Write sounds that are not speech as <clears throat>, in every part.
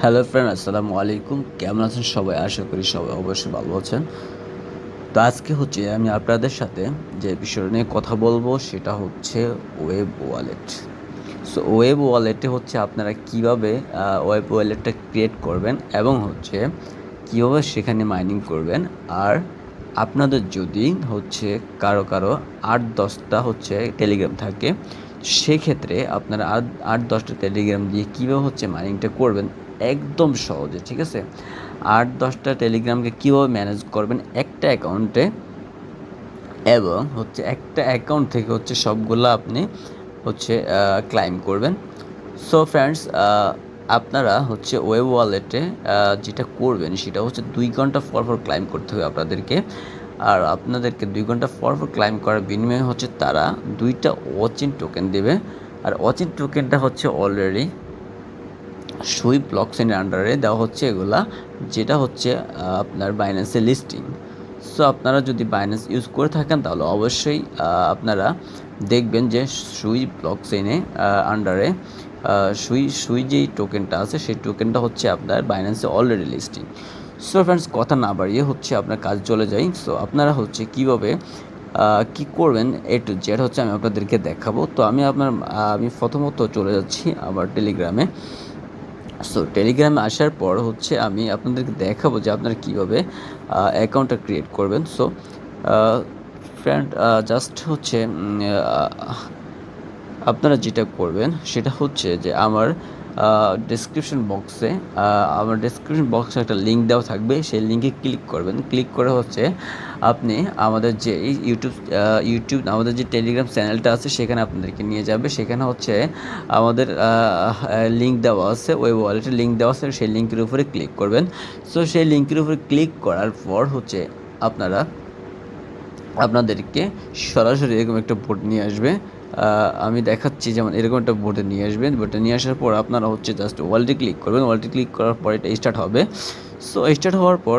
Hello friend আসসালামু আলাইকুম কেমন আছেন সবাই? আশা করি সবাই অবশ্যই ভালো আছেন। তো আজকে হচ্ছে আমি আপনাদের সাথে যে বিষয় নিয়ে কথা বলব, সেটা হচ্ছে ওয়েব ওয়ালেট সো ওয়েব ওয়ালেটে হচ্ছে আপনারা কীভাবে ওয়েব ওয়ালেটটা ক্রিয়েট করবেন এবং হচ্ছে কীভাবে সেখানে মাইনিং করবেন। আর আপনাদের যদি হচ্ছে কারও কারও আট দশটা হচ্ছে টেলিগ্রাম থাকে, সেক্ষেত্রে আপনারা আট আট দশটা টেলিগ্রাম দিয়ে কীভাবে হচ্ছে মাইনিংটা করবেন একদম সহজে, ঠিক আছে? আট, দশটা টেলিগ্রামকে কীভাবে ম্যানেজ করবেন? একটা অ্যাকাউন্টে এবং হচ্ছে একটা অ্যাকাউন্ট থেকে হচ্ছে সবগুলো আপনি হচ্ছে ক্লাইম করবেন। সো ফ্রেন্ডস আপনারা হচ্ছে ওয়েব ওয়ালেটে যেটা করবেন সেটা হচ্ছে দুই ঘণ্টা পর পর ক্লাইম করতে হবে আপনাদেরকে। আর আপনাদেরকে দুই ঘণ্টা পর পর ক্লাইম করার বিনিময়ে হচ্ছে তারা দুইটা ওয়াচিন টোকেন দেবে। আর ওয়াচিন টোকেনটা হচ্ছে অলরেডি সুই ব্লকচেনের আন্ডারে দেওয়া হচ্ছে এগুলা, যেটা হচ্ছে আপনার বাইন্যান্সের লিস্টিং সো আপনারা যদি বাইন্যান্স ইউজ করে থাকেন, তাহলে অবশ্যই আপনারা দেখবেন যে সুই ব্লকচেনে আন্ডারে সুই সুই যেই টোকেনটা আছে, সেই টোকেনটা হচ্ছে আপনার বাইন্যান্সে অলরেডি লিস্টিং সো ফ্রেন্ডস কথা না বাড়িয়ে হচ্ছে আপনার কাজ চলে যায়। সো আপনারা হচ্ছে কীভাবে কি করবেন এ টু জেড হচ্ছে আমি আপনাদেরকে দেখাবো। তো আমি আপনার আমি প্রথমত চলে যাচ্ছি আমার টেলিগ্রামে সো টেলিগ্রামে আসার পর হচ্ছে আমি আপনাদেরকে দেখাবো যে আপনারা কীভাবে অ্যাকাউন্টটা ক্রিয়েট করবেন। সো ফ্রেন্ড জাস্ট হচ্ছে আপনারা যেটা করবেন সেটা হচ্ছে যে আমার ডিসক্রিপশন বক্সে আমার ডিসক্রিপশন বক্সে একটা লিঙ্ক দেওয়া থাকবে। সেই লিঙ্কে ক্লিক করবেন। ক্লিক করে হচ্ছে আপনি আমাদের যে ইউটিউব ইউটিউব আমাদের যে টেলিগ্রাম চ্যানেলটা আছে, সেখানে আপনাদেরকে নিয়ে যাবে। সেখানে হচ্ছে আমাদের লিঙ্ক দেওয়া আছে ওয়েব ওয়ালেটের লিঙ্ক দেওয়া আছে। সেই লিঙ্কের উপরে ক্লিক করবেন। সো সেই লিঙ্কের উপরে ক্লিক করার পর হচ্ছে আপনারা, আপনাদেরকে সরাসরি এরকম একটা বোর্ড নিয়ে আসবে। আমি দেখাচ্ছি, যেমন এরকম একটা বোর্ডে নিয়ে আসবেন। বোর্ডে নিয়ে আসার পর আপনারা হচ্ছে জাস্ট ওয়ালটি ক্লিক করবেন। ওয়ালটি ক্লিক করার পর এটা স্টার্ট হবে। সো স্টার্ট হওয়ার পর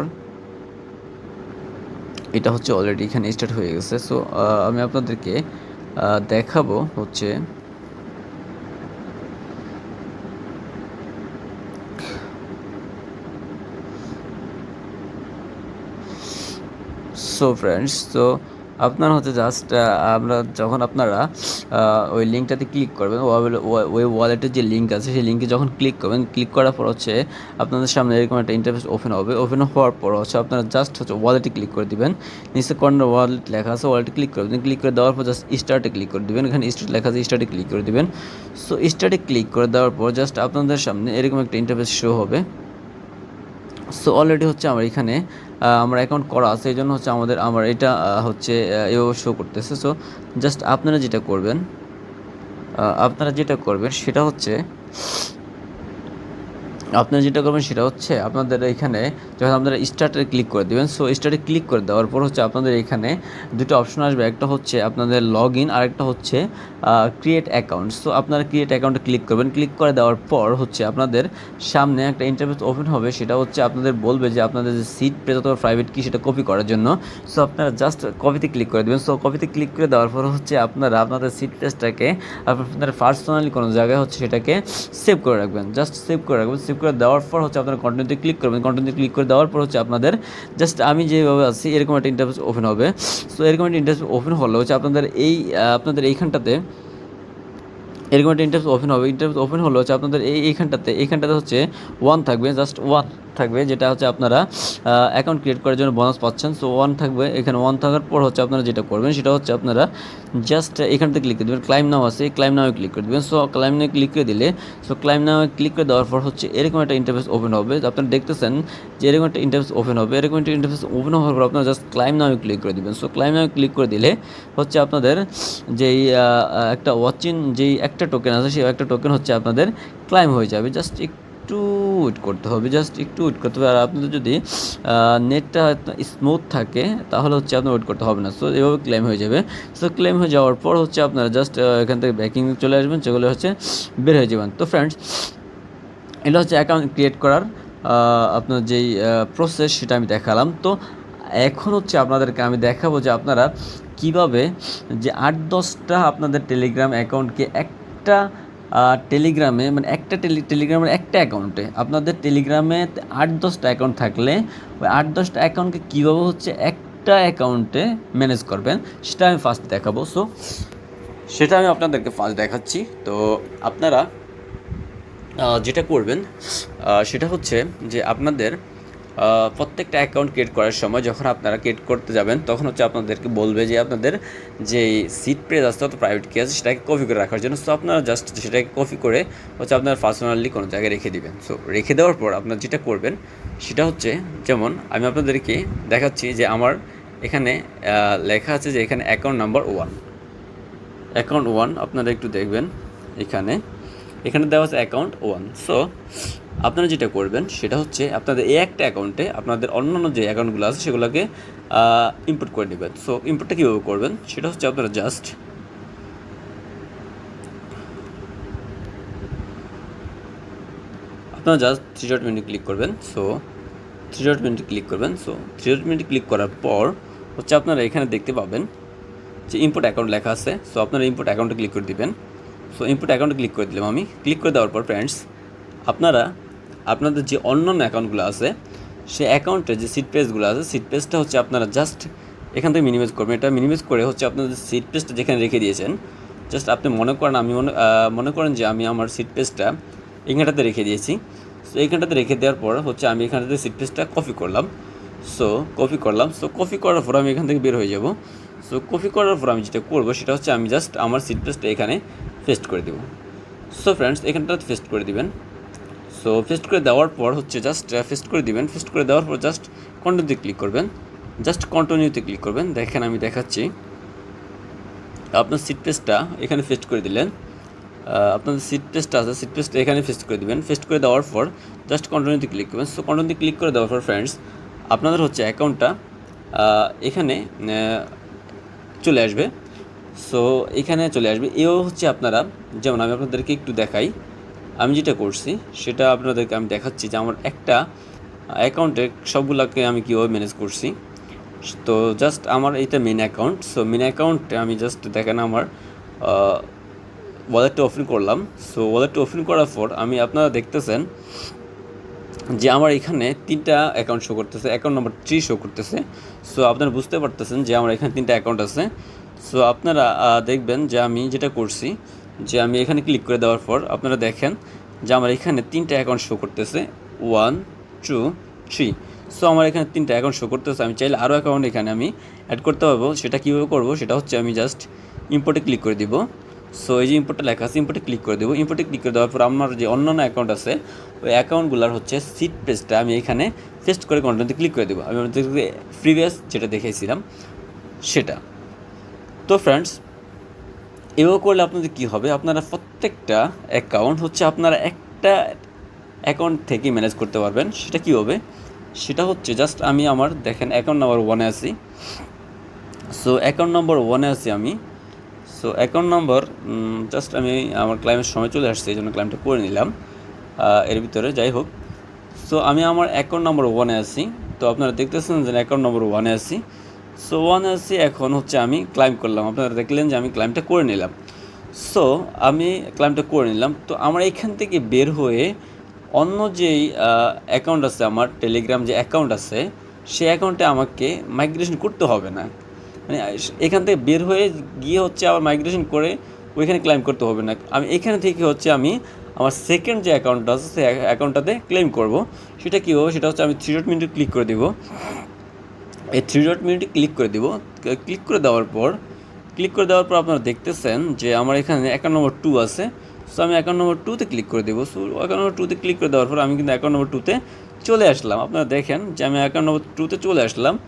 এটা হচ্ছে অলরেডি এখানে স্টার্ট হয়ে গেছে। সো আমি আপনাদেরকে দেখাবো হচ্ছে সো ফ্রেন্ডস তো আপনার হচ্ছে জাস্ট আমরা যখন আপনারা ওই লিঙ্কটাতে ক্লিক করবেন ওই ওয়ালেটের যে লিঙ্ক আছে, সেই লিঙ্কে যখন ক্লিক করবেন ক্লিক করার পর হচ্ছে আপনাদের সামনে এরকম একটা ইন্টারফেস ওপেন হবে। ওপেন হওয়ার পর হচ্ছে আপনারা জাস্ট হচ্ছে ওয়ালেটে ক্লিক করে দিবেন। নিচে কর্নার ওয়ালেট লেখা আছে ওয়ালেটে ক্লিক করে দেবেন। ক্লিক করে দেওয়ার পর জাস্ট স্টার্টে ক্লিক করে দেবেন। এখানে স্টার্ট লেখা আছে স্টার্টে ক্লিক করে দেবেন। সো স্টার্টে ক্লিক করে দেওয়ার পর জাস্ট আপনাদের সামনে এরকম একটা ইন্টারফেস শো হবে। সো অলরেডি হচ্ছে আমার এখানে আমার অ্যাকাউন্ট করা আছে, এই জন্য হচ্ছে আমাদের, আমার এটা হচ্ছে এভাবে শো করতেছে। সো জাস্ট আপনারা যেটা করবেন আপনারা যেটা করবেন, সেটা হচ্ছে আপনারা যেটা করবেন সেটা হচ্ছে আপনাদের এখানে যখন আপনারা স্টার্টে ক্লিক করে দেবেন সো স্টার্টে ক্লিক করে দেওয়ার পর হচ্ছে আপনাদের এখানে দুটো অপশন আসবে, একটা হচ্ছে আপনাদের লগ ইন আর একটা হচ্ছে ক্রিয়েট অ্যাকাউন্ট সো আপনারা ক্রিয়েট অ্যাকাউন্টে ক্লিক করবেন ক্লিক করে দেওয়ার পর হচ্ছে আপনাদের সামনে একটা ইন্টারভিউ ওপেন হবে, সেটা হচ্ছে আপনাদের বলবে যে আপনাদের যে সিট পেজ অথবা প্রাইভেট কি সেটা কপি করার জন্য। সো আপনারা জাস্ট কপিতে ক্লিক করে দেবেন। সো কপিতে ক্লিক করে দেওয়ার পর হচ্ছে আপনারা আপনাদের সিট পেজটাকে আপনাদের পার্সোনালি কোনো জায়গায় হচ্ছে সেটাকে সেভ করে রাখবেন। জাস্ট সেভ করে রাখবেন সেভ করে দেওয়ার পর হচ্ছে আপনারা কন্টিনিউতে ক্লিক করবেন। কন্টিনিউতে ক্লিক করে দেওয়ার পর হচ্ছে আপনাদের জাস্ট আমি যেভাবে আছি, এরকম একটা ইন্টারফেস ওপেন হবে। সো এরকম একটা ইন্টারফেস ওপেন হলে হচ্ছে আপনাদের এই আপনাদের এইখানটাতে এরকম একটা ইন্টারফেস ওপেন হবে। ইন্টারফেস ওপেন হলে হচ্ছে আপনাদের এই এইখানটাতে এইখানটাতে হচ্ছে ওয়ান থাকবে জাস্ট ওয়ান থাকবে, যেটা হচ্ছে আপনারা অ্যাকাউন্ট ক্রিয়েট করার জন্য বোনাস পাচ্ছেন। সো ওয়ান থাকবে, এখানে ওয়ান থাকার পর হচ্ছে আপনারা যেটা করবেন, সেটা হচ্ছে আপনারা জাস্ট এখানটাতে ক্লিক করে দেবেন ক্লাইম নাও আছে ক্লাইম নামে ক্লিক করে দেবেন। সো ক্লাইম নামে ক্লিক করে দিলে সো ক্লাইম নামে ক্লিক করে দেওয়ার পর হচ্ছে এরকম একটা ইন্টারফেস ওপেন হবে। আপনারা দেখতেছেন যে এরকম একটা ইন্টারফেস ওপেন হবে। এরকম একটা ইন্টারফেস ওপেন হওয়ার পর আপনারা জাস্ট ক্লাইম নামে ক্লিক করে দেবেন। সো ক্লাইম নামে ক্লিক করে দিলে হচ্ছে আপনাদের যেই একটা ওয়াচিন যেই একটা টোকেন আছে, সেই একটা টোকেন হচ্ছে আপনাদের ক্লাইম হয়ে যাবে। জাস্ট একটু ওয়েট করতে হবে জাস্ট একটু ওয়েট করতে হবে। আর আপনাদের যদি নেটটা স্মুথ থাকে, তাহলে হচ্ছে আপনার ওয়েট করতে হবে না। সো এভাবে ক্লেম হয়ে যাবে। সো ক্লেম হয়ে যাওয়ার পর হচ্ছে আপনারা জাস্ট এখান থেকে ব্যাকিং চলে আসবেন সেগুলো হচ্ছে বের হয়ে যাবেন। তো ফ্রেন্ডস এটা হচ্ছে অ্যাকাউন্ট ক্রিয়েট করার আপনার যেই প্রসেস সেটা আমি দেখালাম। তো এখন হচ্ছে আপনাদেরকে আমি দেখাবো যে আপনারা কীভাবে যে আট দশটা আপনাদের টেলিগ্রাম অ্যাকাউন্টকে একটা টেলিগ্রামে মানে একটা টেলি টেলিগ্রামের একটা অ্যাকাউন্টে আপনাদের টেলিগ্রামে আট দশটা অ্যাকাউন্ট থাকলে ওই আট দশটা অ্যাকাউন্টকে কীভাবে হচ্ছে একটা অ্যাকাউন্টে ম্যানেজ করবেন, সেটা আমি ফার্স্ট দেখাবো। সো সেটা আমি আপনাদেরকে ফার্স্ট দেখাচ্ছি। তো আপনারা যেটা করবেন সেটা হচ্ছে যে আপনাদের প্রত্যেকটা অ্যাকাউন্ট ক্রিয়েট করার সময় যখন আপনারা ক্রিয়েট করতে যাবেন, তখন হচ্ছে আপনাদেরকে বলবে যে আপনাদের যে সিট প্রেস আসতে অত প্রাইভেট কি আছে, সেটাকে কপি করে রাখার জন্য। সো আপনারা জাস্ট সেটাকে কপি করে হচ্ছে আপনার পার্সোনালি কোনো জায়গায় রেখে দিবেন। সো রেখে দেওয়ার পর আপনার যেটা করবেন, সেটা হচ্ছে যেমন আমি আপনাদেরকে দেখাচ্ছি যে আমার এখানে লেখা আছে যে এখানে account number one account one আপনারা একটু দেখবেন এখানে। এখানে দেওয়া আছে অ্যাকাউন্ট ওয়ান সো আপনারা যেটা করবেন সেটা হচ্ছে আপনাদের এই একটা অ্যাকাউন্টে আপনাদের অন্যান্য যে অ্যাকাউন্টগুলো আছে সেগুলোকে ইম্পোর্ট করে নেবেন। সো ইম্পোর্টটা কীভাবে করবেন? সেটা হচ্ছে আপনারা জাস্ট আপনারা জাস্ট থ্রি ডট মেনুতে ক্লিক করবেন। সো থ্রি ডট মেনুতে ক্লিক করবেন। সো থ্রি ডট মেনুতে ক্লিক করার পর হচ্ছে আপনারা এখানে দেখতে পাবেন যে ইম্পোর্ট অ্যাকাউন্ট লেখা আছে। সো আপনারা ইম্পোর্ট অ্যাকাউন্টে ক্লিক করে দিবেন। সো ইম্পোর্ট অ্যাকাউন্টে ক্লিক করে দিলাম আমি। ক্লিক করে দেওয়ার পর ফ্রেন্ডস আপনারা আপনাদের যে অন্যান্য অ্যাকাউন্টগুলো আছে সে অ্যাকাউন্টে যে সিট পেজগুলো আছে সিট পেজটা হচ্ছে আপনারা জাস্ট এখান থেকে মিনিমাইজ করবেন। এটা মিনিমাইজ করে হচ্ছে আপনাদের সিট পেজটা যেখানে রেখে দিয়েছেন জাস্ট আপনি মনে করেন আমি মনে মনে করেন যে আমি আমার সিট পেজটা এখানটাতে রেখে দিয়েছি। সো এখানটাতে রেখে দেওয়ার পর হচ্ছে আমি এখানটাতে সিট পেজটা কপি করলাম। সো কপি করলাম। সো কপি করার পর আমি এখান থেকে বের হয়ে যাব। সো কপি করার পর আমি যেটা করব, সেটা হচ্ছে আমি জাস্ট আমার সিট পেজটা এখানে পেস্ট করে দেবো। সো ফ্রেন্ডস এখানটাতে পেস্ট করে দিবেন। সো পেস্ট করে দেওয়ার পর হচ্ছে জাস্ট পেস্ট করে দিবেন। পেস্ট করে দেওয়ার পর জাস্ট কন্টিনিউতে ক্লিক করবেন। জাস্ট কন্টিনিউতে ক্লিক করবেন। দেখেন আমি দেখাচ্ছি। আপনার সিট পেজটা এখানে পেস্ট করে দিলেন। আপনাদের সিট পেজটা আছে সিট পেজটা এখানে পেস্ট করে দিবেন। পেস্ট করে দেওয়ার পর জাস্ট কন্টিনিউতে ক্লিক করবেন। সো কন্টিনিউতে ক্লিক করে দেওয়ার পর ফ্রেন্ডস আপনাদের হচ্ছে অ্যাকাউন্টটা এখানে চলে আসবে। সো এখানে চলে আসবে। এও হচ্ছে আপনারা, যেমন আমি আপনাদেরকে একটু দেখাই। আমি যেটা করছি, সেটা আপনাদেরকে আমি দেখাচ্ছি যে আমার একটা অ্যাকাউন্টে সবগুলোকে আমি কীভাবে ম্যানেজ করছি। তো জাস্ট আমার এইটা মেন অ্যাকাউন্ট সো মেন অ্যাকাউন্টে আমি জাস্ট দেখেন আমার ওয়ালেটটা ওপেন করলাম। সো ওয়ালেটটা ওপেন করার পর আমি আপনারা দেখতেছেন যে আমার এখানে তিনটা অ্যাকাউন্ট শো করতেছে অ্যাকাউন্ট নাম্বার থ্রি শো করতেছে। সো আপনারা বুঝতে পারতেছেন যে আমার এখানে তিনটা অ্যাকাউন্ট আছে। সো আপনারা দেখবেন যে আমি যেটা করছি যে আমি এখানে ক্লিক করে দেওয়ার পর আপনারা দেখেন যে আমার এখানে তিনটা অ্যাকাউন্ট শো করতেছে। ওয়ান টু থ্রি সো আমার এখানে তিনটা অ্যাকাউন্ট শো করতেছে। আমি চাইলে আরও অ্যাকাউন্ট এখানে আমি অ্যাড করতে পারব। সেটা কীভাবে করব? সেটা হচ্ছে আমি জাস্ট ইম্পোর্টে ক্লিক করে দিব। সো এই যে ইম্পোর্টটা লেখা আছে ইম্পোর্টে ক্লিক করে দেবো। ইম্পোর্টে ক্লিক করে দেওয়ার পর আমার যে অন্যান্য অ্যাকাউন্ট আছে, ওই অ্যাকাউন্টগুলোর হচ্ছে সিট পেজটা আমি এখানে পেস্ট করে কন্টেন্টে ক্লিক করে দেবো। আমি প্রিভিয়াস যেটা দেখেছিলাম সেটা। তো ফ্রেন্ডস এভাবে করলে আপনাদের কী হবে? আপনারা প্রত্যেকটা অ্যাকাউন্ট হচ্ছে আপনারা একটা অ্যাকাউন্ট থেকে ম্যানেজ করতে পারবেন। সেটা কী হবে? সেটা হচ্ছে জাস্ট আমি আমার দেখেন অ্যাকাউন্ট নাম্বার ওয়ানে আছি। সো অ্যাকাউন্ট নম্বর ওয়ানে আছি আমি। সো অ্যাকাউন্ট নম্বর জাস্ট আমি আমার ক্লাইমের সময় চলে আসছে, এই জন্য ক্লাইমটা করে নিলাম। এর ভিতরে যাই হোক। সো আমি আমার অ্যাকাউন্ট নম্বর ওয়ানে আছি। তো আপনারা দেখতেছেন যে অ্যাকাউন্ট নম্বর ওয়ানে আছি। সো ওয়ানে আছি এখন হচ্ছে আমি ক্লাইম করলাম। আপনারা দেখলেন যে আমি ক্লাইমটা করে নিলাম। সো আমি ক্লাইমটা করে নিলাম। তো আমার এখান থেকে বের হয়ে অন্য যেই অ্যাকাউন্ট আছে, আমার টেলিগ্রাম যে অ্যাকাউন্ট আছে, সেই অ্যাকাউন্টে আমাকে মাইগ্রেশন করতে হবে না। মানে এখান থেকে বের হয়ে গিয়ে হচ্ছে আবার মাইগ্রেশন করে ওইখানে ক্লাইম করতে হবে না। আমি এখানে থেকে হচ্ছে আমি আমার সেকেন্ড যে অ্যাকাউন্টটা আছে, সেই অ্যাকাউন্টটাতে ক্লেম করব। সেটা কী হবে? সেটা হচ্ছে আমি থ্রি ডট মিনিটে ক্লিক করে দেবো। এই থ্রি ডট মিনিটে ক্লিক করে দিব। ক্লিক করে দেওয়ার পর ক্লিক করে দেওয়ার পর আপনারা দেখতেছেন যে আমার এখানে অ্যাকাউন্ট নম্বর টু আছে। সো আমি অ্যাকাউন্ট নম্বর টুতে ক্লিক করে দেবো। সো অ্যাকাউন্ট নম্বর টুতে ক্লিক করে দেওয়ার পর আমি কিন্তু অ্যাকাউন্ট নম্বর টুতে চলে আসলাম। আপনারা দেখেন যে আমি অ্যাকাউন্ট নম্বর টুতে চলে আসলাম।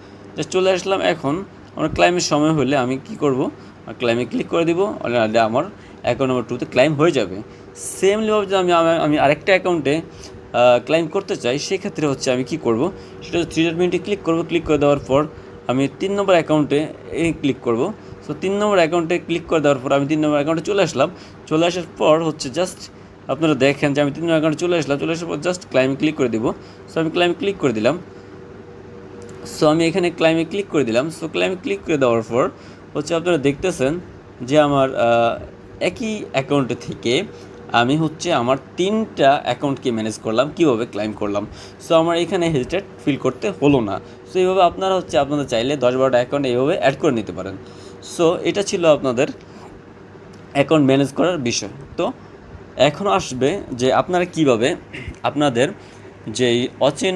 চলে আসলাম এখন, আমার ক্লাইমের সময় হলে আমি কি করব? ক্লাইমে ক্লিক করে দিব। আমার অ্যাকাউন্ট নম্বর টুতে ক্লাইম হয়ে যাবে। সেমলিভাবে যদি আমি- আমি আরেকটা অ্যাকাউন্টে ক্লাইম করতে চাই, সেক্ষেত্রে হচ্ছে আমি কি করব? সেটা হচ্ছে থ্রি ডট ক্লিক করব। ক্লিক করে দেওয়ার পর আমি তিন নম্বর অ্যাকাউন্টে ক্লিক করব। সো তিন নম্বর অ্যাকাউন্টে ক্লিক করে দেওয়ার পর আমি তিন নম্বর অ্যাকাউন্টে চলে আসলাম। চলে আসার পর হচ্ছে জাস্ট আপনারা দেখেন যে আমি তিন নম্বর অ্যাকাউন্টে চলে আসলাম। চলে আসার পর জাস্ট ক্লাইমে ক্লিক করে দিব। সো আমি ক্লাইমে ক্লিক করে দিলাম। সো আমি এখানে ক্লাইমে ক্লিক করে দিলাম। সো ক্লাইমে ক্লিক করে দেওয়ার পর হচ্ছে আপনারা দেখতেছেন যে আমার একই অ্যাকাউন্টে থেকে আমি হচ্ছে আমার তিনটা অ্যাকাউন্টকে ম্যানেজ করলাম, কীভাবে ক্লাইম করলাম। সো আমার এখানে হেজিটেট ফিল করতে হলো না। সো এইভাবে আপনারা হচ্ছে আপনাদের চাইলে দশ বারোটা অ্যাকাউন্ট এইভাবে অ্যাড করে নিতে পারেন। সো এটা ছিল আপনাদের অ্যাকাউন্ট ম্যানেজ করার বিষয়। তো, এখন আসবে যে আপনারা কীভাবে আপনাদের যেই অচিন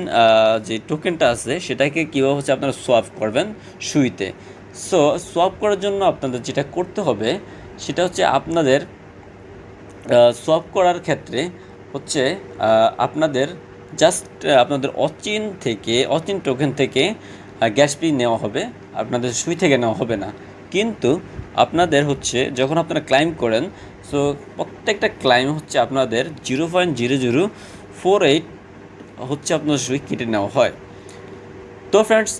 যে টোকেনটা আছে, সেটাকে কীভাবে হচ্ছে আপনারা সোয়াপ করবেন সুইতে। সো সোয়াপ করার জন্য আপনাদের যেটা করতে হবে, সেটা হচ্ছে আপনাদের সোয়াপ করার ক্ষেত্রে হচ্ছে আপনাদের জাস্ট আপনাদের অচিন থেকে, অচিন টোকেন থেকে গ্যাস পি নেওয়া হবে। আপনাদের সুই থেকে নেওয়া হবে না। কিন্তু আপনাদের হচ্ছে, যখন আপনারা ক্লাইম করেন সো প্রত্যেকটা ক্লাইম হচ্ছে আপনাদের zero point zero zero four eight হচ্ছে আপনার সুই কেটে নেওয়া হয়। তো ফ্রেন্ডস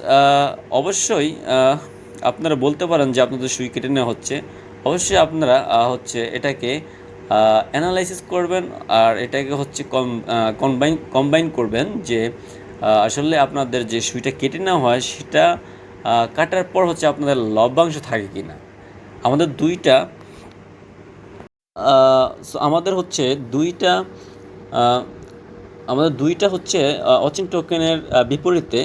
অবশ্যই আপনারা বলতে পারেন যে আপনাদের সুই কেটে নেওয়া হচ্ছে। অবশ্যই আপনারা হচ্ছে এটাকে অ্যানালাইসিস করবেন আর এটাকে হচ্ছে কম কম্বাইন কম্বাইন করবেন যে আসলে আপনাদের যে সুইটা কেটে নেওয়া হয় সেটা কাটার পর হচ্ছে আপনাদের লভ্যাংশ থাকে কি না আমাদের দুইটা আমাদের হচ্ছে দুইটা আমাদের দুইটা হচ্ছে অচিন টোকেনের বিপরীতে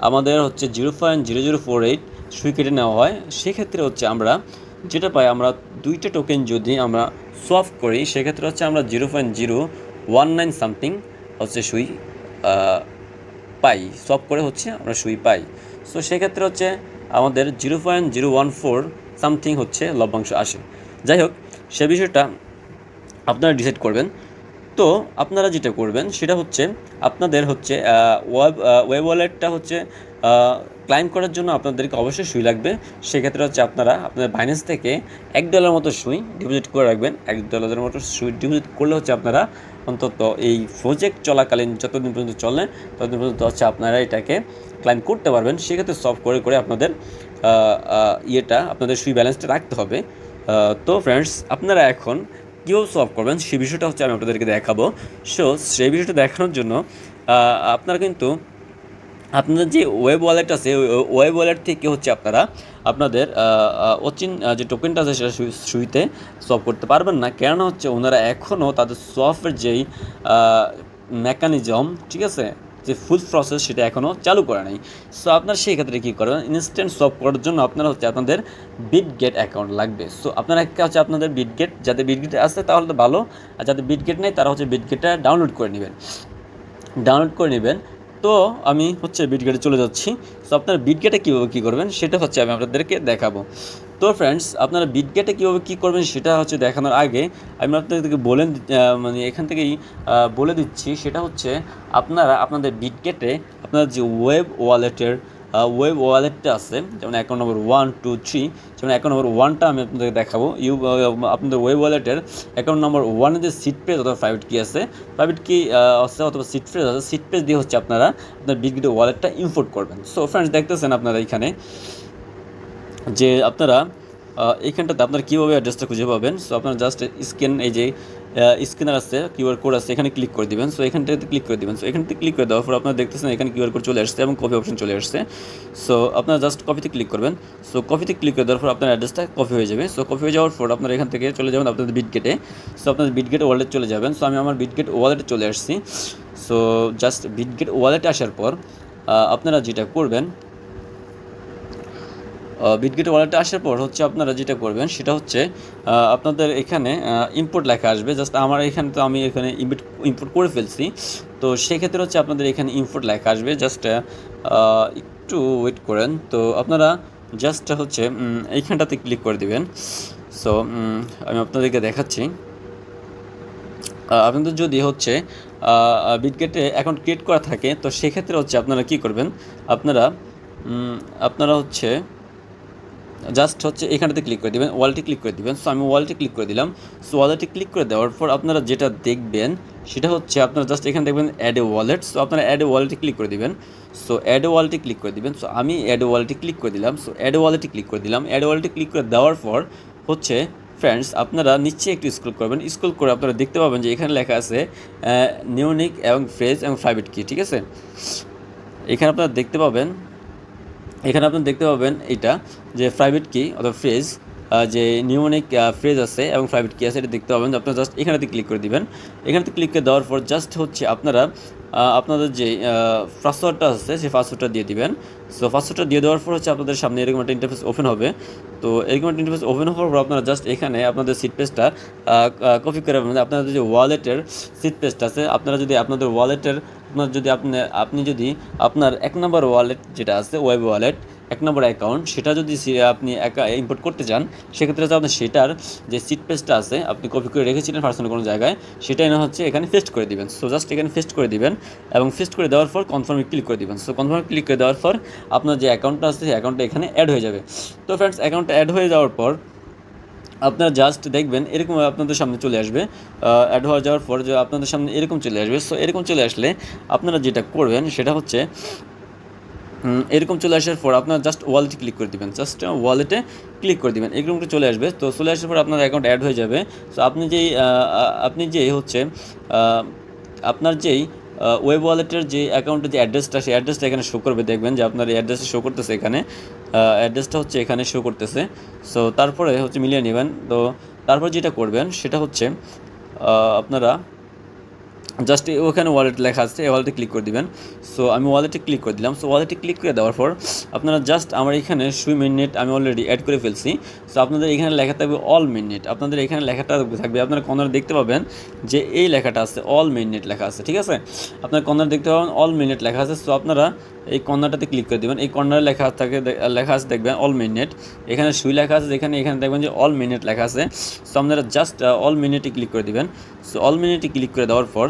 আমাদের হচ্ছে zero point zero zero four eight Sui কেটে নেওয়া হয়। সেক্ষেত্রে হচ্ছে আমরা, যেটা পাই আমরা দুইটা টোকেন যদি আমরা সোয়াপ করি, সেক্ষেত্রে হচ্ছে আমরা zero point zero one nine something হচ্ছে সুই পাই। সব করে হচ্ছে আমরা সুই পাই। সো সেক্ষেত্রে হচ্ছে আমাদের zero point zero one four something হচ্ছে লভ্যাংশ আসে। যাই হোক, সে বিষয়টা আপনারা ডিসাইড করবেন। তো, আপনারা যেটা করবেন, সেটা হচ্ছে আপনাদের হচ্ছে ওয়েব ওয়েব ওয়ালেটটা হচ্ছে ক্লাইম করার জন্য আপনাদেরকে অবশ্যই সুই লাগবে। সেক্ষেত্রে হচ্ছে আপনারা আপনাদের বাইন্যান্স থেকে এক ডলার মতো সুই ডিপোজিট করে রাখবেন। এক ডলারের মতো সুই ডিপোজিট করলে হচ্ছে আপনারা অন্তত এই প্রজেক্ট চলাকালীন যতদিন পর্যন্ত চলে, ততদিন পর্যন্ত হচ্ছে আপনারা এটাকে ক্লাইম করতে পারবেন। সেক্ষেত্রে সলভ করে করে আপনাদের ইয়েটা, আপনাদের সুই ব্যালেন্সটা রাখতে হবে। তো ফ্রেন্ডস আপনারা এখন কীভাবে সলভ করবেন সেই বিষয়টা হচ্ছে আমি আপনাদেরকে দেখাবো। সো সেই বিষয়টা দেখানোর জন্য আপনারা কিন্তু আপনাদের যে ওয়েব ওয়ালেট আছে ওয়েব ওয়ালেট থেকে হচ্ছে আপনারা আপনাদের অচিন যে টোকেনটা আছে সেটা সুইতে সলভ করতে পারবেন না। কেননা হচ্ছে ওনারা এখনও তাদের সফটের যেই মেকানিজম ঠিক আছে, যে ফুল প্রসেস সেটা এখনও চালু করে নাই। সো আপনারা সেই ক্ষেত্রে কী করবেন? ইনস্ট্যান্ট সলভ করার জন্য আপনারা হচ্ছে আপনাদের বিটগেট অ্যাকাউন্ট লাগবে। সো আপনারা একটা হচ্ছে আপনাদের বিটগেট যাদের বিটগেট আছে তাহলে তো ভালো, আর যাদের বিটগেট নেই তারা হচ্ছে বিটগেটটা ডাউনলোড করে নেবেন। ডাউনলোড করে নেবেন তো আমি হচ্ছে বিটগেটে চলে যাচ্ছি। তো আপনারা বিটগেটে কীভাবে কী করবেন, সেটা হচ্ছে আমি আপনাদেরকে দেখাবো। তো ফ্রেন্ডস আপনারা বিটগেটে কীভাবে কী করবেন, সেটা হচ্ছে দেখানোর আগে আমি আপনাদেরকে বলে মানে এখান থেকেই বলে দিচ্ছি, সেটা হচ্ছে আপনারা, আপনাদের বিটগেটে আপনার যে ওয়েব ওয়ালেটের ওয়েব ওয়ালেটটা আছে যেমন account number one two three যেমন অ্যাকাউন্ট নম্বর ওয়ানটা আমি আপনাদেরকে দেখাবো। ইউ আপনাদের ওয়েব ওয়ালেটের অ্যাকাউন্ট নম্বর ওয়ানে যে সিট পেজ অথবা প্রাইভেট কি আছে প্রাইভেট কি আছে অথবা সিট পেজ আছে সিট পেজ দিয়ে হচ্ছে আপনারা আপনার বিটগেট ওয়ালেটটা ইম্পোর্ট করবেন। সো ফ্রেন্ডস দেখতেছেন আপনারা এখানে যে আপনারা আহ, এইখানটাতে আপনারা কীভাবে অ্যাড্রেসটা খুঁজে পাবেন? সো আপনারা জাস্ট স্ক্যান এই যে স্ক্যানার আছে কিউআর কোড আছে, এখানে ক্লিক করে দিবেন। সো এখানটাতে ক্লিক করে দিবেন। সো থেকে ক্লিক করে দেওয়ার পর আপনারা দেখতেছেন এখানে কিউআর কোড চলে আসছে এবং কপি অপশন চলে আসছে। সো আপনারা জাস্ট কপিতে ক্লিক করবেন। সো কপিতে ক্লিক করে দেওয়ার পর আপনার অ্যাড্রেসটা কপি হয়ে যাবে। সো কপি হয়ে যাওয়ার পর আপনারা এখান থেকে চলে যাবেন আপনাদের বিটগেটে সো আপনাদের বিটগেট ওয়ালেট চলে যাবেন। সো আমি আমার বিটগেট ওয়ালেটে চলে আসছি। সো জাস্ট বিটগেট ওয়ালেটে আসার পর আপনারা যেটা করবেন বিটগেট ওয়ালেটে আসার পর হচ্ছে আপনারা যেটা করবেন, সেটা হচ্ছে আপনাদের এখানে ইম্পোর্ট লেখা আসবে। জাস্ট আমার এখানে তো আমি এখানে ইম্পোর্ট ইম্পোর্ট করে ফেলছি। তো সেক্ষেত্রে হচ্ছে আপনাদের এখানে ইম্পোর্ট লেখা আসবে। জাস্ট একটু ওয়েট করেন। তো আপনারা জাস্ট হচ্ছে এইখানটাতে ক্লিক করে দিবেন। সো আমি আপনাদেরকে দেখাচ্ছি। আপনাদের যদি হচ্ছে বিটগেটে অ্যাকাউন্ট ক্রিয়েট করা থাকে, তো সেক্ষেত্রে হচ্ছে আপনারা কি করবেন? আপনারা আপনারা হচ্ছে জাস্ট হচ্ছে এখানটাতে ক্লিক করে দেবেন ওয়ালটি ক্লিক করে দিবেন। সো আমি ওয়ালটি ক্লিক করে দিলাম। সো ওয়ালেটে ক্লিক করে দেওয়ার পর আপনারা যেটা দেখবেন, সেটা হচ্ছে আপনারা জাস্ট এখানে দেখবেন অ্যাড এ ওয়ালেট সো আপনারা অ্যাড এ ওয়ালেটে ক্লিক করে দিবেন। সো অ্যাড এ ওয়ালেটে ক্লিক করে দিবেন। সো আমি অ্যাড এ ওয়ালেটে ক্লিক করে দিলাম। সো অ্যাড এ ওয়ালেটে ক্লিক করে দিলাম। অ্যাড ওয়ালেটে ক্লিক করে দেওয়ার পর হচ্ছে ফ্রেন্ডস আপনারা নিচে একটু স্ক্রল করবেন। স্ক্রল করে আপনারা দেখতে পাবেন যে এখানে লেখা আছে নিউনিক এবং ফ্রেজ এবং প্রাইভেট কি ঠিক আছে? এখানে আপনারা দেখতে পাবেন এখানে আপনি দেখতে পাবেন এটা যে প্রাইভেট কি অথবা ফ্রেজ যে নিউমনিক ফ্রেজ আছে এবং প্রাইভেট কি আছে, এটা দেখতে পাবেন। আপনারা জাস্ট এখানেতে ক্লিক করে দিবেন। এখানেতে ক্লিক করে দেওয়ার পর জাস্ট হচ্ছে আপনারা আপনাদের যে পাসওয়ার্ডটা আছে, সেই পাসওয়ার্ডটা দিয়ে দিবেন। সো পাসওয়ার্ডটা দিয়ে দেওয়ার পর হচ্ছে আপনাদের সামনে এরকম একটা ইন্টারফেস ওপেন হবে। তো এরকম একটা ইন্টারফেস ওপেন হওয়ার পর আপনারা জাস্ট এখানে আপনাদের সিট পেজটা কপি করে। আপনাদের যে ওয়ালেটের সিট পেজটা আছে, আপনারা যদি আপনাদের ওয়ালেটের আপনার যদি আপনি আপনি যদি আপনার এক নম্বর ওয়ালেট যেটা আছে ওয়েব ওয়ালেট এক নম্বর অ্যাকাউন্ট সেটা যদি আপনি একা ইম্পোর্ট করতে চান, সেক্ষেত্রে হচ্ছে আপনার সেটার যে সিট পেজটা আছে, আপনি কপি করে রেখেছিলেন পার্সোনাল কোনো জায়গায় সেটাই না হচ্ছে এখানে পেস্ট করে দিবেন। সো জাস্ট এখানে পেস্ট করে দিবেন এবং পেস্ট করে দেওয়ার পর কনফার্মে ক্লিক করে দিবেন। সো কনফার্মে ক্লিক করে দেওয়ার পর আপনার যে অ্যাকাউন্টটা আছে, সেই অ্যাকাউন্টটা এখানে অ্যাড হয়ে যাবে। তো ফ্রেন্ডস অ্যাকাউন্টটা অ্যাড হয়ে যাওয়ার পর আপনারা জাস্ট দেখবেন এরকম আপনাদের সামনে চলে আসবে। অ্যাড হয়ে যাওয়ার পর যে আপনাদের সামনে এরকম চলে আসবে। সো এরকম চলে আসলে আপনারা যেটা করবেন, সেটা হচ্ছে এরকম চলে আসার পর আপনার জাস্ট ওয়ালেটে ক্লিক করে দিবেন। জাস্ট ওয়ালেটে ক্লিক করে দিবেন। এরকম করে চলে আসবে। তো চলে আসার পর আপনার অ্যাকাউন্ট অ্যাড হয়ে যাবে। তো আপনি যেই আপনি যেই হচ্ছে আপনার যেই ওয়েব ওয়ালেটের যে অ্যাকাউন্টের যে অ্যাড্রেসটা সেই অ্যাড্রেসটা এখানে শো করবে। দেখবেন যে আপনার এই অ্যাড্রেসটা শো করতেছে এখানে। অ্যাড্রেসটা হচ্ছে এখানে শো করতেছে। সো তারপরে হচ্ছে মিলিয়ে নেবেন। তো তারপর যেটা করবেন, সেটা হচ্ছে আপনারা জাস্ট ওখানে ওয়ালেট লেখা আছে, এই ওয়ালেটে ক্লিক করে দিবেন। সো আমি ওয়ালেটে ক্লিক করে দিলাম। সো ওয়ালেটে ক্লিক করে দেওয়ার পর আপনারা জাস্ট আমার এখানে সুই মিনিট আমি অলরেডি অ্যাড করে ফেলছি। সো আপনাদের এখানে লেখা থাকবে অল মিনিট আপনাদের এখানে লেখাটা থাকবে, আপনারা কর্নার দেখতে পাবেন যে এই লেখাটা আছে অল মিনিট লেখা আছে, ঠিক আছে? আপনার কর্নার দেখতে পাবেন অল মিনিট লেখা আছে। সো আপনারা এই কর্নারটাতে ক্লিক করে দেবেন। এই কর্নারে লেখা থাকে লেখা আছে দেখবেন অল মিনিট এখানে সুই লেখা আছে, যেখানে এখানে দেখবেন যে অল মিনিট লেখা আছে। সো আপনারা জাস্ট অল মিনিটে ক্লিক করে দেবেন। সো অল মিনিটে ক্লিক করে দেওয়ার পর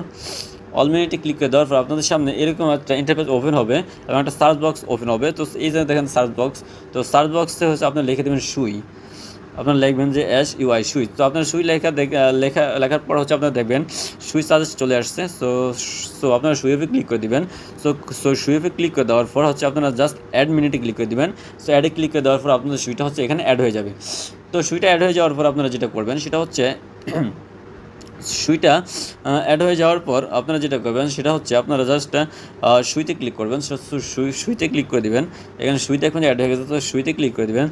অল মিনিটে ক্লিক করে দেওয়ার পর আপনাদের সামনে এরকম একটা ইন্টারফেস ওপেন হবে এবং একটা সার্চ বক্স ওপেন হবে। তো এই যে দেখেন সার্চ বক্স তো সার্চ বক্সে হচ্ছে আপনি লিখে দেবেন সুই। আপনার লিখবেন যে এস ইউআই সুইচ। তো আপনার সুই লেখা লেখা লেখার পর হচ্ছে আপনারা দেখবেন, সুইচ সাজেস্ট চলে আসছে। সো সো আপনারা সুইপে ক্লিক করে দিবেন। সো সো সুইপে ক্লিক করে দেওয়ার পর হচ্ছে আপনারা জাস্ট অ্যাড মিনিটে ক্লিক করে দিবেন। সো অ্যাডে ক্লিক করে দেওয়ার পর আপনাদের সুইটা হচ্ছে এখানে অ্যাড হয়ে যাবে। তো সুইটা অ্যাড হয়ে যাওয়ার পর আপনারা যেটা করবেন, সেটা হচ্ছে সুইটা অ্যাড হয়ে যাওয়ার পর আপনারা যেটা করবেন সেটা হচ্ছে আপনারা জাস্ট সুইতে ক্লিক করবেন। সুই সুইতে ক্লিক করে দিবেন। এখানে সুইতে এখন অ্যাড হয়ে গেছে, তো সুইতে ক্লিক করে দিবেন।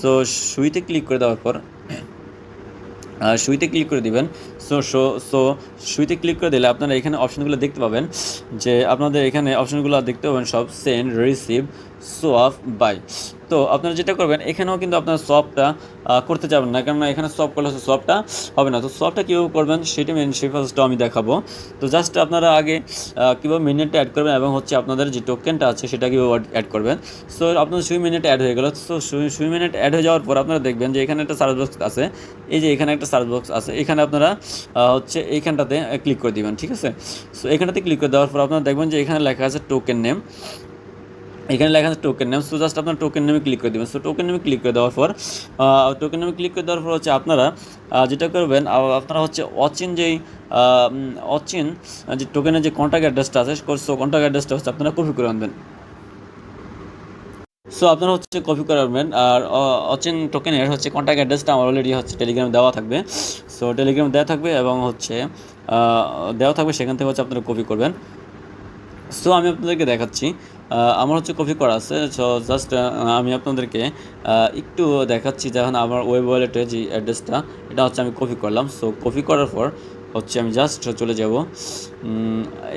সো সুইতে ক্লিক করে দেওয়ার পর সুইতে ক্লিক করে দিবেন। সো সো সো সুইতে ক্লিক করে দিলে আপনারা এখানে অপশনগুলো দেখতে পাবেন যে আপনাদের এখানে অপশনগুলো দেখতে পাবেন সব সেন্ড রিসিভ সোয়াপ বাই। তো আপনারা যেটা করবেন, এখানেও কিন্তু আপনারা সবটা করতে যাবেন না, কেননা এখানে সব করলে হচ্ছে সবটা হবে না। তো সবটা কীভাবে করবেন, সেটা মেন সেই ফার্স্টটা আমি দেখাবো। তো জাস্ট আপনারা আগে কীভাবে মিনিটটা অ্যাড করবেন এবং হচ্ছে আপনাদের যে টোকেনটা আছে, সেটা কীভাবে অ্যাড করবেন। সো আপনাদের সুই মিনিট অ্যাড হয়ে গেল। সো সুই মিনিট অ্যাড হয়ে যাওয়ার পর আপনারা দেখবেন যে এখানে একটা সার্চ বক্স আছে। এই যে এখানে একটা সার্চ বক্স আছে। এখানে আপনারা হচ্ছে এইখানটাতে ক্লিক করে দিবেন, ঠিক আছে? সো এখানটাতে ক্লিক করে দেওয়ার পর আপনারা দেখবেন যে এখানে লেখা আছে টোকেন নেম এখানে লেখা আছে টোকেন নেম সো জাস্ট আপনার টোকেন নেমে ক্লিক করে দেবেন। সো টোকেন নেমে ক্লিক করে দেওয়ার পর টোকেন নেমে ক্লিক করে দেওয়ার পর হচ্ছে আপনারা যেটা করবেন আপনারা হচ্ছে অচিন যেই অচিন যে টোকেনের যে কন্ট্যাক্ট অ্যাড্রেসটা আছে, সো কন্ট্যাক্ট অ্যাড্রেসটা হচ্ছে আপনারা কপি করে আনবেন। সো আপনারা হচ্ছে কপি করে আনবেন, আর অচিন টোকেনের হচ্ছে কন্ট্যাক্ট অ্যাড্রেসটা আমার অলরেডি হচ্ছে টেলিগ্রামে দেওয়া থাকবে। সো টেলিগ্রামে দেওয়া থাকবে এবং হচ্ছে দেওয়া থাকবে, সেখান থেকে হচ্ছে আপনারা কপি করবেন। সো আমি আপনাদেরকে দেখাচ্ছি আমার হচ্ছে কপি করা আছে সো জাস্ট আমি আপনাদেরকে একটু দেখাচ্ছি যখন আমার ওয়েব ওয়ালেটের যে অ্যাড্রেসটা এটা হচ্ছে আমি কপি করলাম। সো কপি করার পর হচ্ছে আমি জাস্ট চলে যাব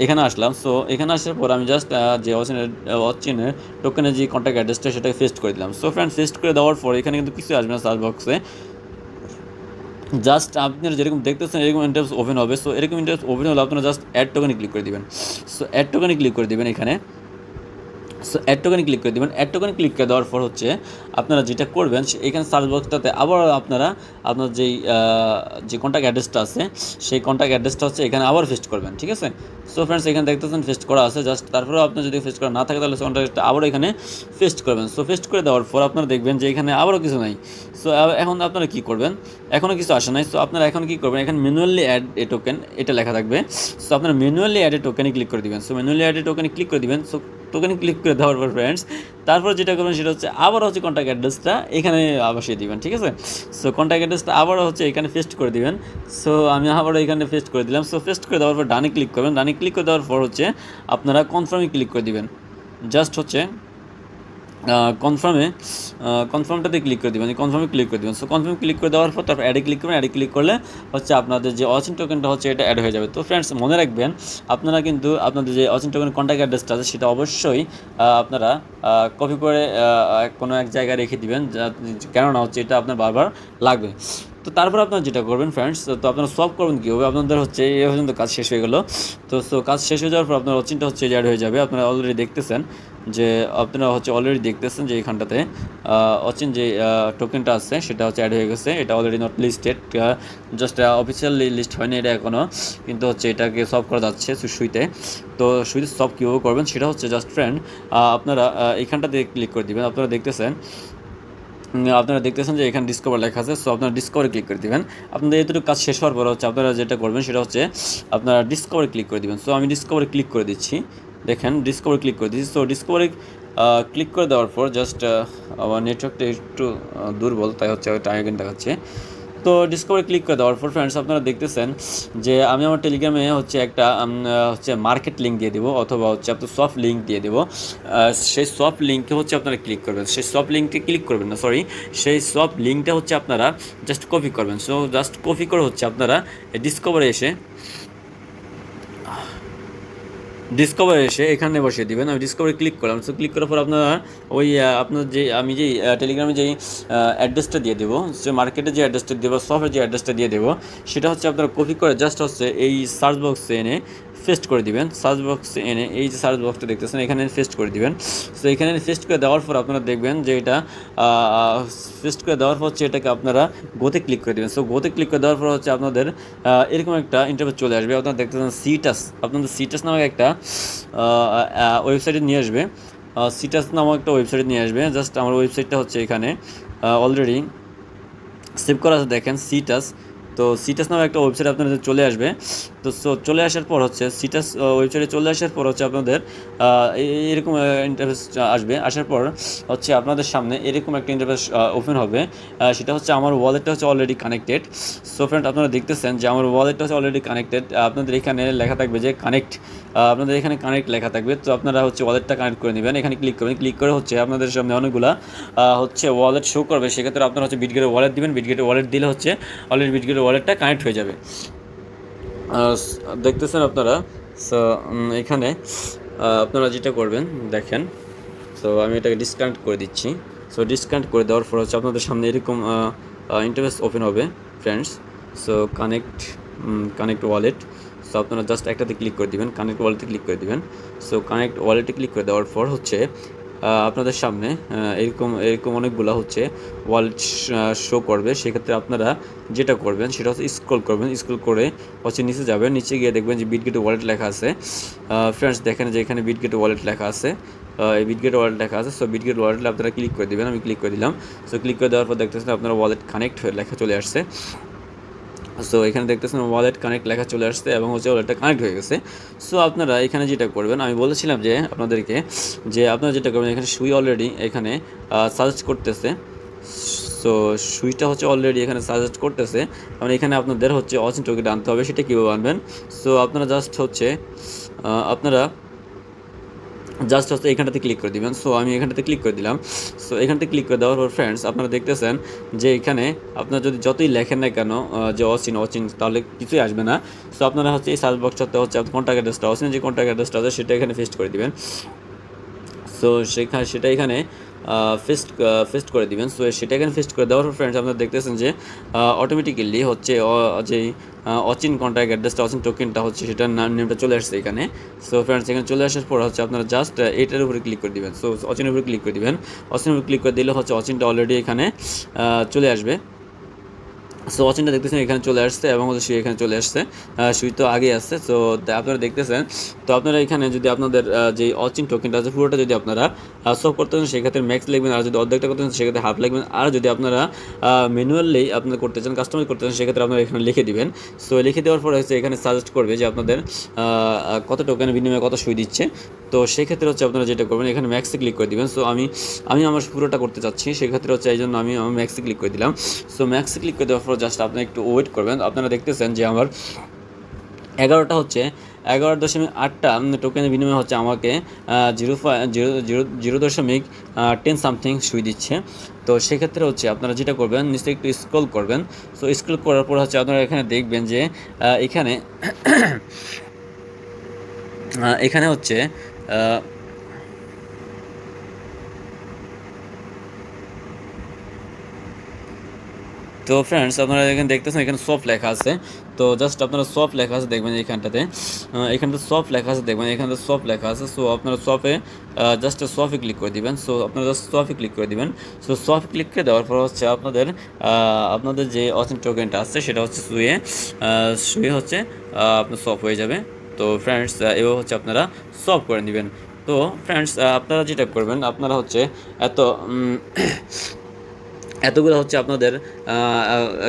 এখানে আসলাম। সো এখানে আসার পর আমি জাস্ট যে অচিনের অচিনের টোকেনের যে কন্ট্যাক্ট অ্যাড্রেসটা সেটাকে পেস্ট করে দিলাম। সো ফ্রেন্ড পেস্ট করে দেওয়ার পর এখানে কিন্তু কিছু আসবে না সার্চ বক্সে জাস্ট আপনারা যেরকম দেখতেছেন, এরকম ইন্টারফেস ওপেন হবে। সো এরকম ইন্টারফেস ওপেন হলে আপনারা জাস্ট অ্যাড টোকেনে ক্লিক করে দিবেন। সো অ্যাড টোকেনে ক্লিক করে দিবেন এখানে। সো অ্যাড টোকেনে ক্লিক করে দেবেন। অ্যাড টোকেনে ক্লিক করে দেওয়ার পর হচ্ছে আপনারা যেটা করবেন এখানে সার্চ বক্সটাতে আবার আপনারা, আপনার যেই যে কন্ট্যাক্ট অ্যাড্রেসটা আছে, সেই কন্ট্যাক্ট অ্যাড্রেসটা হচ্ছে এখানে আবার ফেস্ট করবেন, ঠিক আছে? সো ফ্রেন্ডস এখানে দেখতেছেন ফেস্ট করা আছে। জাস্ট তারপরেও আপনার যদি ফেস্ট করা না থাকে, তাহলে কন্ট্যাক্টটা আবার এখানে ফেস্ট করবেন। সো ফেস্ট করে দেওয়ার পর আপনারা দেখবেন যে এখানে আবারও কিছু নাই। সো এখন আপনারা কী করবেন? এখনও কিছু আসে নাই। সো আপনারা এখন কী করবেন? এখানে ম্যানুয়ালি অ্যাড এ টোকেন এটা লেখা থাকবে। সো আপনারা ম্যানুয়ালি অ্যাড এ টোকেনে ক্লিক করে দিবেন। সো ম্যানুয়ালি অ্যাড এ টোকেনে ক্লিক করে দিবেন। সো টোকেনে ক্লিক করে দেওয়ার পর ফ্রেন্ডস তারপর যেটা করবেন সেটা হচ্ছে আবার হচ্ছে কন্ট্যাক্ট অ্যাড্রেসটা এখানে বসিয়ে দিবেন, ঠিক আছে? সো কন্ট্যাক্ট অ্যাড্রেসটা আবারও হচ্ছে এখানে পেস্ট করে দিবেন। সো আমি আবারও এখানে পেস্ট করে দিলাম। সো পেস্ট করে দেওয়ার পর ডানে ক্লিক করবেন। ডানে ক্লিক করে দেওয়ার পর হচ্ছে আপনারা কনফার্মে ক্লিক করে দিবেন। জাস্ট হচ্ছে কনফার্মে কনফার্মটাতে ক্লিক করে দেবেন। কনফার্মে ক্লিক করে দেবেন। সো কনফার্ম ক্লিক করে দেওয়ার পর তারপর অ্যাডে ক্লিক করবেন। অ্যাডে ক্লিক করলে হচ্ছে আপনাদের যে অচিন টোকেনটা হচ্ছে এটা অ্যাড হয়ে যাবে। তো ফ্রেন্ডস মনে রাখবেন, আপনারা কিন্তু আপনাদের যে অচিন টোকেন কন্ট্যাক্ট অ্যাড্রেসটা আছে, সেটা অবশ্যই আপনারা কপি করে কোনো এক জায়গায় রেখে দিবেন। কেননা হচ্ছে এটা আপনার বারবার লাগবে। তো তারপর আপনারা যেটা করবেন ফ্রেন্ডস তো আপনারা সলভ করবেন কীভাবে? আপনাদের হচ্ছে এই পর্যন্ত কাজ শেষ হয়ে গেলো। তো সো কাজ শেষ হয়ে যাওয়ার পর আপনার অচিনটা হচ্ছে অ্যাড হয়ে যাবে। আপনারা অলরেডি দেখতেছেন যে আপনারা হচ্ছে অলরেডি দেখতেছেন যে এখানটাতে অচিন যে টোকেনটা আছে, সেটা হচ্ছে অ্যাড হয়ে গেছে। এটা already not listed just officially list হয়নি এটা এখনও কিন্তু হচ্ছে এটাকে সলভ করা যাচ্ছে সুইতে। তো সুইতে সলভ কীভাবে করবেন? সেটা হচ্ছে জাস্ট ফ্রেন্ড আপনারা এখানটাতে ক্লিক করে দিবেন। আপনারা দেখতেছেন আপনারা দেখতেছেন যে এখানে ডিসকভার লেখা আছে সো আপনারা ডিসকভারে ক্লিক করে দিবেন। আপনাদের এতটুকু কাজ শেষ হওয়ার পর হচ্ছে আপনারা যেটা করবেন সেটা হচ্ছে আপনারা ডিসকভারে ক্লিক করে দিবেন। সো আমি ডিসকভারে ক্লিক করে দিচ্ছি। দেখেন ডিসকভারে ক্লিক করে দিচ্ছি। সো ডিসকভারে ক্লিক করে দেওয়ার পর জাস্ট আমার নেটওয়ার্কটা একটু দুর্বল, তাই হচ্ছে টাইম দেখাচ্ছে। তো ডিসকভারি ক্লিক করে দেওয়ার পর ফ্রেন্ডস আপনারা দেখতেছেন যে আমি আমার টেলিগ্রামে হচ্ছে একটা হচ্ছে মার্কেট লিঙ্ক দিয়ে দেবো অথবা হচ্ছে আপনার সফট লিঙ্ক দিয়ে দেবো। সেই সফট লিঙ্কে হচ্ছে আপনারা ক্লিক করবেন। সেই সফট লিঙ্কে ক্লিক করবেন না সরি সেই সফট লিঙ্কটা হচ্ছে আপনারা জাস্ট কপি করবেন। সো জাস্ট কপি করে হচ্ছে আপনারা ডিসকভারে এসে ডিসকভার এসে এখানে বসিয়ে দিবেন। আমি ডিসকভারে ক্লিক করলাম। সো ক্লিক করার পর আপনারা ওই আপনার যে, আমি যেই টেলিগ্রামে যেই অ্যাড্রেসটা দিয়ে দেবো, সে মার্কেটে যে অ্যাড্রেসটা দেবো সফের যে অ্যাড্রেসটা দিয়ে দেবো, সেটা হচ্ছে আপনারা কপি করে জাস্ট হচ্ছে এই সার্চ বক্সে এনে ফেস্ট করে দিবেন। সার্চ বক্সে এনে এই যে সার্চ বক্সটা দেখতেছেন, এখানে ফেস্ট করে দিবেন। তো এখানে ফেস্ট করে দেওয়ার পর আপনারা দেখবেন যে এটা ফেস্ট করে দেওয়ার পর হচ্ছে এটাকে আপনারা গোতে ক্লিক করে দেবেন। সো গোতে ক্লিক করে দেওয়ার পর হচ্ছে আপনাদের এরকম একটা ইন্টারভিউ চলে আসবে। আপনারা দেখতেছেন সিটাস আপনাদের সিটাস নামক একটা ওয়েবসাইটে নিয়ে আসবে। সিটাস নামক একটা ওয়েবসাইটে নিয়ে আসবে। জাস্ট আমার ওয়েবসাইটটা হচ্ছে এখানে অলরেডি সেভ করা আছে। দেখেন সিটাস তো সিটাস নামে একটা ওয়েবসাইট আপনাদের চলে আসবে। তো সো চলে আসার পর হচ্ছে সিটাস ওয়েবসাইটে চলে আসার পর হচ্ছে আপনাদের এরকম ইন্টারফেস আসবে। আসার পর হচ্ছে আপনাদের সামনে এরকম একটা ইন্টারফেস ওপেন হবে। সেটা হচ্ছে আমার ওয়ালেটটা হচ্ছে অলরেডি কানেক্টেড সো ফ্রেন্ড আপনারা দেখতেছেন যে আমার ওয়ালেটটা হচ্ছে অলরেডি কানেক্টেড আপনাদের এখানে লেখা থাকবে যে কানেক্ট আপনাদের এখানে কানেক্ট লেখা থাকবে। তো আপনারা হচ্ছে ওয়ালেটটা কানেক্ট করে নেবেন। এখানে ক্লিক করবেন। ক্লিক করে হচ্ছে আপনাদের সামনে অনেকগুলা হচ্ছে ওয়ালেট শো করবে। সেক্ষেত্রে আপনারা হচ্ছে বিটগেটের ওয়ালেট দিবেন। বিটগেটের ওয়ালেট দিলে হচ্ছে অলরেডি বিটগেটের ওয়ালেটটা কানেক্ট হয়ে যাবে। দেখতেছেন আপনারা? সো এখানে আপনারা যেটা করবেন, দেখেন। সো আমি এটাকে ডিসকানেক্ট করে দিচ্ছি। সো ডিসকানেক্ট করে দেওয়ার পর হচ্ছে আপনাদের সামনে এরকম ইন্টারফেস ওপেন হবে friends so connect connect wallet so আপনারা জাস্ট একটাতে ক্লিক করে দিবেন কানেক্ট ওয়ালেটে ক্লিক করে দিবেন। সো কানেক্ট ওয়ালেটে ক্লিক করে দেওয়ার পর হচ্ছে আপনাদের সামনে এরকম এরকম অনেকগুলো হচ্ছে ওয়ালেট শো করবে। সেক্ষেত্রে আপনারা যেটা করবেন সেটা হচ্ছে স্ক্রল করবেন। স্ক্রল করে হচ্ছে নিচে যাবেন। নিচে গিয়ে দেখবেন যে বিটগেট ওয়ালেট লেখা আছে। ফ্রেন্ডস দেখেন যে এখানে বিটগেট ওয়ালেট লেখা আছে। এই বিটগেট ওয়ালেট লেখা আছে। সো বিটগেট ওয়ালেটে আপনারা ক্লিক করে দিবেন। আমি ক্লিক করে দিলাম। সো ক্লিক করে দেওয়ার পর দেখতেছেন আপনার ওয়ালেট কানেক্ট হয়ে লেখা চলে আসছে। সো এখানে দেখতেছেন ওয়ালেট কানেক্ট লেখা চলে আসছে এবং হচ্ছে ওয়ালেটটা কানেক্ট হয়ে গেছে। সো আপনারা এখানে যেটা করবেন, আমি বলেছিলাম যে আপনাদেরকে যে আপনারা যেটা করবেন, এখানে সুই অলরেডি এখানে সাজেস্ট করতেছে। সো সুইচটা হচ্ছে অলরেডি এখানে সাজেস্ট করতেছে। কারণ এখানে আপনাদের হচ্ছে অচিন টোকেন আনতে হবে, সেটা কীভাবে আনবেন? সো আপনারা জাস্ট হচ্ছে আপনারা জাস্ট হচ্ছে এখানটাতে ক্লিক করে দিবেন। সো আমি এখানটাতে ক্লিক করে দিলাম। সো এখানটাতে ক্লিক করে দেওয়ার পর ফ্রেন্ডস আপনারা দেখতেছেন যে এখানে আপনারা যদি যতই লেখেন না কেন যে অচিন অচিন, তাহলে কিছুই আসবে না। সো আপনারা হচ্ছে এই সার্চ বক্সটাতে হচ্ছে কন্ট্যাক্ট অ্যাড্রেসটা অচিন যে কন্ট্যাক্ট অ্যাড্রেসটা আছে, সেটা এখানে ফেস্ট করে দিবেন। সো সেখানে সেটা এখানে ফেস্ট ফেস্ট করে দিবেন। সো সেটা এখানে ফেস্ট করে দেওয়ার পর ফ্রেন্ডস আপনারা দেখতেছেন যে অটোমেটিক্যালি হচ্ছে যে অচিন কন্ট্যাক্ট অ্যাড্রেসটা অচিন টোকেনটা হচ্ছে সেটার নাম, নেমটা চলে আসছে এখানে। সো ফ্রেন্ডস এখানে চলে আসার পর হচ্ছে আপনারা জাস্ট এইটার উপরে ক্লিক করে দেবেন। সো অচিনের উপরে ক্লিক করে দেবেন। অচিনের উপরে ক্লিক করে দিলে হচ্ছে অচিনটা অলরেডি এখানে চলে আসবে। সো অচিনটা দেখতেছেন, এখানে চলে আসছে এবং হচ্ছে সুই এখানে চলে আসছে। সুই তো আগে আসছে। সো আপনারা দেখতেছেন। তো আপনারা এখানে যদি আপনাদের যে অচিন টোকেনটা আছে, পুরোটা যদি আপনারা সলভ করতে চান, সেক্ষেত্রে ম্যাক্স লিখবেন, আর যদি অর্ধেকটা করতে চান, সেক্ষেত্রে হাফ লাগবেন আর যদি আপনারা ম্যানুয়ালি আপনারা করতে চান কাস্টমাইজ করতে চান, সেক্ষেত্রে আপনারা এখানে লিখে দিবেন। সো লিখে দেওয়ার পরে হচ্ছে এখানে সাজেস্ট করবে যে আপনাদের কত টোকেনের বিনিময়ে কত সুই দিচ্ছে। তো সেক্ষেত্রে হচ্ছে আপনারা যেটা করবেন, এখানে ম্যাক্সে ক্লিক করে দিবেন। সো আমি আমি আমার পুরোটা করতে চাচ্ছি, সেক্ষেত্রে হচ্ছে এই জন্য আমি আমার ম্যাক্সে ক্লিক করে দিলাম। সো ম্যাক্সে ক্লিক করে দেওয়ার পর জাস্ট আপনি একটু ওয়েট করবেন। আপনারা দেখতেছেন যে আমার এগারোটা হচ্ছে, এগারো দশমিক আটটা টোকেনের বিনিময়ে হচ্ছে আমাকে জিরো জিরো জিরো দশমিক টেন সামথিং সুই দিচ্ছে। তো সেক্ষেত্রে হচ্ছে আপনারা যেটা করবেন নিশ্চয়ই একটু স্ক্রল করবেন। সো স্ক্রল করার পর হচ্ছে আপনারা এখানে দেখবেন যে এখানে <coughs> এখানে হচ্ছে তো ফ্রেন্ডস আপনারা এখানে দেখতেছেন এখানে সফট লেখা আছে। তো জাস্ট আপনারা সফট লেখা আছে দেখবেন এখানটাতে আহ, এখানটাতে সফট লেখা আছে দেখবেন এখানটাতে সফট লেখা আছে। সো আপনারা সফে জাস্ট সফে ক্লিক করে দিবেন। সো আপনারা জাস্ট সফে ক্লিক করে দিবেন। সো সফে ক্লিক করে দেওয়ার পর হচ্ছে আপনাদের আপনাদের যে অথেন্ট টোকেনটা আছে সেটা হচ্ছে সুয়ে সুয়ে হচ্ছে আপনার সফ হয়ে যাবে। তো ফ্রেন্ডস এভাবে হচ্ছে আপনারা সলভ করে নেবেন। তো ফ্রেন্ডস আপনারা যেটা করবেন আপনারা হচ্ছে এত এতগুলো হচ্ছে আপনাদের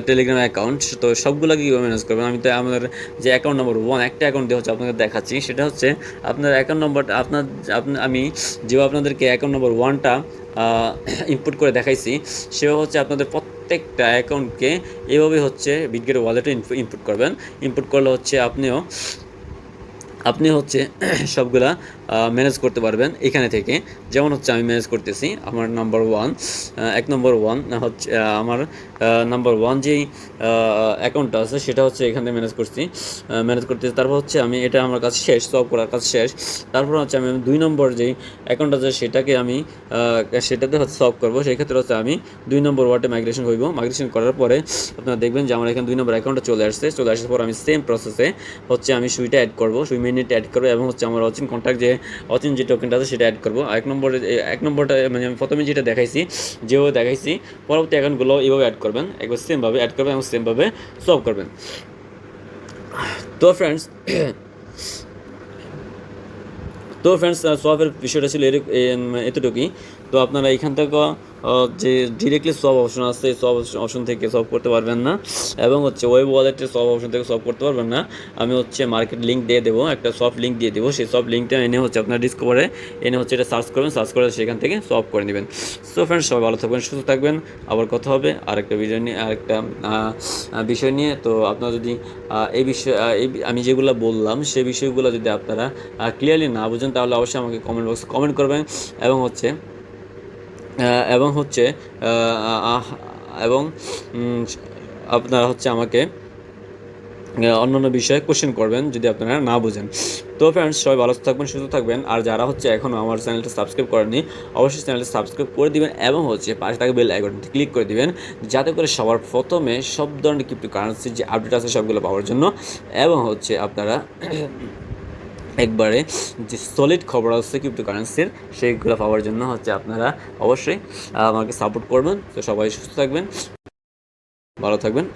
টেলিগ্রাম অ্যাকাউন্ট তো সবগুলো কীভাবে ম্যানেজ করবেন? আমি তো আমাদের যে অ্যাকাউন্ট নম্বর ওয়ান একটা অ্যাকাউন্ট দিয়ে হচ্ছে আপনাদের দেখাচ্ছি, সেটা হচ্ছে আপনার অ্যাকাউন্ট নম্বরটা আপনার আমি যেভাবে আপনাদেরকে অ্যাকাউন্ট নম্বর ওয়ানটা ইনপুট করে দেখাইছি, সেভাবে হচ্ছে আপনাদের প্রত্যেকটা অ্যাকাউন্টকে এভাবে হচ্ছে বিজ্ঞের ওয়ালেটে ইনপুট করবেন। ইনপুট করলে হচ্ছে আপনিও, আপনি হচ্ছে <clears throat> সবগুলা ম্যানেজ করতে পারবেন এখানে থেকে। যেমন হচ্ছে আমি ম্যানেজ করতেছি, আমার নাম্বার ওয়ান এক নম্বর ওয়ান হচ্ছে আমার নাম্বার ওয়ান যেই অ্যাকাউন্টটা আছে সেটা হচ্ছে এখানে ম্যানেজ করছি। ম্যানেজ করতেছি, তারপর হচ্ছে আমি, এটা আমার কাছে শেষ সলভ করার কাজ শেষ। তারপর হচ্ছে আমি দুই নম্বর যেই অ্যাকাউন্ট আছে সেটাকে আমি সেটাতে হচ্ছে সলভ করব। সেই ক্ষেত্রে হচ্ছে আমি দুই নম্বর ওয়ার্ডে মাইগ্রেশন হইব। মাইগ্রেশন করার পরে আপনারা দেখবেন যে আমার এখানে দুই নম্বর অ্যাকাউন্টটা চলে আসছে। চলে আসার পর আমি সেম প্রসেসে হচ্ছে আমি সুইটা অ্যাড করব, সুই মিনিট অ্যাড করব এবং হচ্ছে আমার অচিন কন্ট্যাক্ট যে অচিন যে টোকেনটা আছে সেটা অ্যাড করব। এক নম্বরে এক নম্বরটা মানে আমি প্রথমে যেটা দেখাইছি যেভাবে দেখাইছি, পরবর্তী অ্যাকাউন্টগুলো এইভাবে অ্যাড করবেন, একবার সেমভাবে অ্যাড করবেন এবং সেমভাবে সলভ করবেন। তো ফ্রেন্ডস তো ফ্রেন্ডস সলভের বিষয়টা ছিল এর এতটুকুই। তো আপনারা এখান থেকে যে ডিরেক্টলি সব অপশন আছে এই সব অপশন থেকে সলভ করতে পারবেন না। এবং হচ্ছে ওয়েব ওয়ালেটের সব অপশন থেকে সলভ করতে পারবেন না। আমি হচ্ছে মার্কেট লিঙ্ক দিয়ে দেবো একটা সফট লিঙ্ক দিয়ে দেবো। সেই সফট লিঙ্কটা এনে হচ্ছে আপনার ডিসকভারে এনে হচ্ছে এটা সার্চ করবেন সার্চ করে সেখান থেকে সলভ করে নেবেন। সো ফ্রেন্ডস সবাই ভালো থাকবেন সুস্থ থাকবেন। আবার কথা হবে আরেকটা ভিডিও নিয়ে আহ, আহ, বিষয় নিয়ে। তো আপনারা যদি এই বিষয় আমি যেগুলো বললাম সেই বিষয়গুলো যদি আপনারা ক্লিয়ারলি না বুঝেন তাহলে অবশ্যই আমাকে কমেন্ট বক্সে কমেন্ট করবেন। এবং হচ্ছে এবং হচ্ছে এবং আপনারা হচ্ছে আমাকে অন্যান্য বিষয়ে কোশ্চেন করবেন যদি আপনারা না বুঝেন। তো ফ্রেন্ডস সবাই ভালো থাকবেন, সুস্থ থাকবেন। আর যারা হচ্ছে এখনও আমার চ্যানেলটা সাবস্ক্রাইব করেনি অবশ্যই চ্যানেলটা সাবস্ক্রাইব করে দিবেন এবং হচ্ছে পাশে থাকা বেল আইকনটি ক্লিক করে দিবেন, যাতে করে সবার প্রথমে সব ধরনের ক্রিপ্টো কারেন্সির যে আপডেট আছে সবগুলো পাওয়ার জন্য, এবং হচ্ছে আপনারা একবারে যে সলিড খবর আছে ক্রিপ্টো কারেন্সির সেইগুলো পাওয়ার জন্য হচ্ছে আপনারা অবশ্যই আমাকে সাপোর্ট করবেন। তো সবাই সুস্থ থাকবেন, ভালো থাকবেন।